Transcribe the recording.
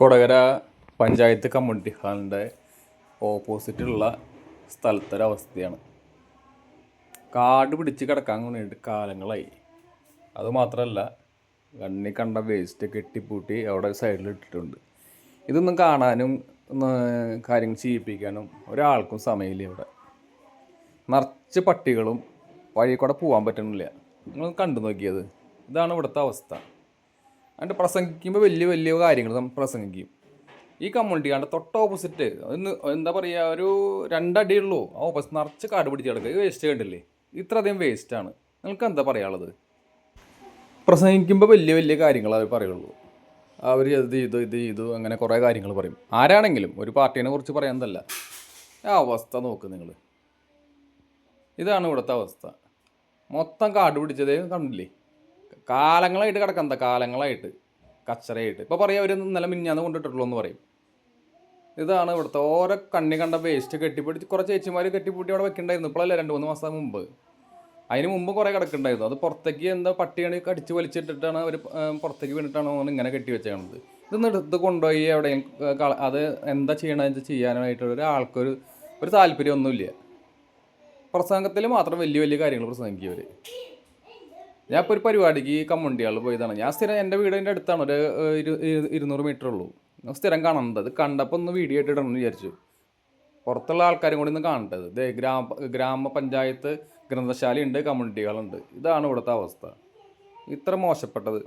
Kodakara panchayat community ഹാളിന്റെ ഓപ്പോസിറ്റുള്ള സ്ഥലത്തൊരവസ്ഥയാണ്. കാട് പിടിച്ച് കിടക്കാൻ വേണ്ടിയിട്ട് കാലങ്ങളായി. അതുമാത്രമല്ല കണ്ണി കണ്ട വേസ്റ്റ് കെട്ടിപ്പൂട്ടി അവിടെ സൈഡിൽ ഇട്ടിട്ടുണ്ട്. ഇതൊന്നും കാണാനും കാര്യങ്ങൾ ചെയ്യിപ്പിക്കാനും ഒരാൾക്കും സമയമില്ല ഇവിടെ. നിറച്ച് പട്ടികളും വഴി കൂടെ പോകാൻ പറ്റണില്ല നിങ്ങൾ കണ്ടു നോക്കിയത്. ഇതാണ് ഇവിടുത്തെ അവസ്ഥ. എന്നിട്ട് പ്രസംഗിക്കുമ്പോൾ വലിയ വലിയ കാര്യങ്ങൾ നമ്മൾ പ്രസംഗിക്കും. ഈ കമ്മ്യൂണിറ്റി കണ്ട തൊട്ട് ഓപ്പോസിറ്റ് ഒന്ന് എന്താ പറയുക ഒരു രണ്ടടി ഉള്ളൂ. ആ ഓപ്പോസിറ്റ് നിറച്ച് കാട് പിടിച്ച് കിടക്കുക. വേസ്റ്റ് കണ്ടില്ലേ? ഇത്രയധികം വേസ്റ്റാണ് നിങ്ങൾക്ക് എന്താ പറയാനുള്ളത്? പ്രസംഗിക്കുമ്പോൾ വലിയ വലിയ കാര്യങ്ങൾ അവർ പറയുള്ളൂ. അവർ ഇത് ഇത് ഇത് ചെയ്തു അങ്ങനെ കുറേ കാര്യങ്ങൾ പറയും. ആരാണെങ്കിലും ഒരു പാർട്ടീനെ കുറിച്ച് പറയാനതല്ല ആ അവസ്ഥ നോക്ക് നിങ്ങൾ. ഇതാണ് ഇവിടുത്തെ അവസ്ഥ. മൊത്തം കാട് പിടിച്ചതേ കണ്ടില്ലേ? കാലങ്ങളായിട്ട് കിടക്കണ്ട കാലങ്ങളായിട്ട്. കച്ചറയായിട്ട്. ഇപ്പോൾ പറയാം അവർ ഇന്നലെ മിഞ്ഞാന്ന് കൊണ്ടിട്ടുള്ളൂ എന്ന് പറയും. ഇതാണ് ഇവിടുത്തെ ഓരോ കണ്ണി കണ്ട വേസ്റ്റ് കെട്ടിപ്പിടിച്ച് കുറേ ചേച്ചിമാർ കെട്ടിപ്പൂട്ടി അവിടെ വെക്കണ്ടായിരുന്നു. ഇപ്പോഴല്ലേ രണ്ട് മൂന്ന് മാസം മുമ്പ്. അതിന് മുമ്പ് കുറേ കിടക്കുന്നുണ്ടായിരുന്നു അത് പുറത്തേക്ക് എന്താ പട്ടിയാണ് കടിച്ച് വലിച്ചിട്ടിട്ടാണ് അവർ പുറത്തേക്ക് വീണിട്ടാണ് ഇങ്ങനെ കെട്ടി വെച്ചേക്കണത്. ഇതൊന്ന് എടുത്ത് കൊണ്ടുപോയി എവിടെയും അത് എന്താ ചെയ്യണമെന്ന് ചെയ്യാനായിട്ടുള്ള ഒരാൾക്കൊരു ഒരു താല്പര്യമൊന്നുമില്ല. പ്രസംഗത്തിൽ മാത്രം വലിയ വലിയ കാര്യങ്ങൾ പ്രസംഗിക്കും അവർ ഞാൻ ഇപ്പോൾ ഒരു പരിപാടിക്ക് കമ്മുണ്ടികളിൽ പോയതാണ്. ഞാൻ സ്ഥിരം എന്റെ വീടിന്റെ അടുത്താണ്. ഒരു ഇരുന്നൂറ് മീറ്റർ ഉള്ളൂ. സ്ഥിരം കാണുന്നത് അത് കണ്ടപ്പോൾ ഒന്ന് വീഡിയോ ആയിട്ട് ഇടണം എന്ന് വിചാരിച്ചു. പുറത്തുള്ള ആൾക്കാരും കൂടി ഒന്ന് കാണേണ്ടത് ഇത് ഗ്രാമ ഗ്രാമപഞ്ചായത്ത് ഗ്രന്ഥശാലയുണ്ട് കമ്മ്യൂണിറ്റികളുണ്ട്. ഇതാണ് ഇവിടുത്തെ അവസ്ഥ. ഇത്ര മോശപ്പെട്ടത്.